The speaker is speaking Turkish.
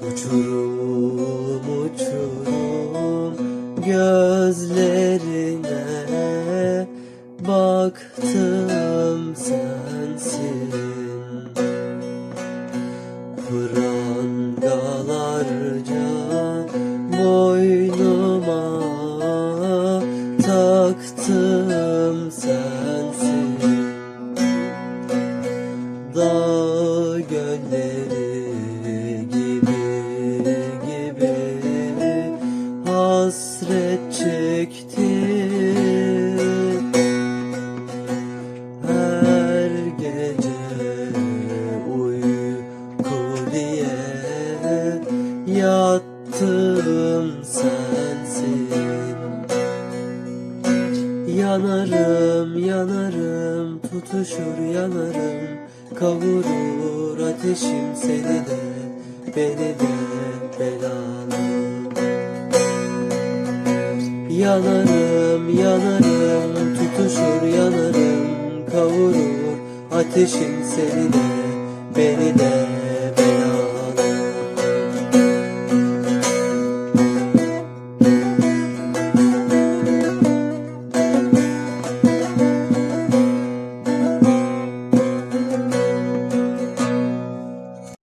Uçurum uçurum gözlerine. Baktım sensin. Prangalarca boynuma taktım sensin. Dağ gölleri hasret çektim her gece uyku diye yattım sensin. Yanarım yanarım tutuşur yanarım Kavurur ateşim seni de beni de belalı Yanarım yanarım tutuşur yanarım Kavurur ateşim seni de beni de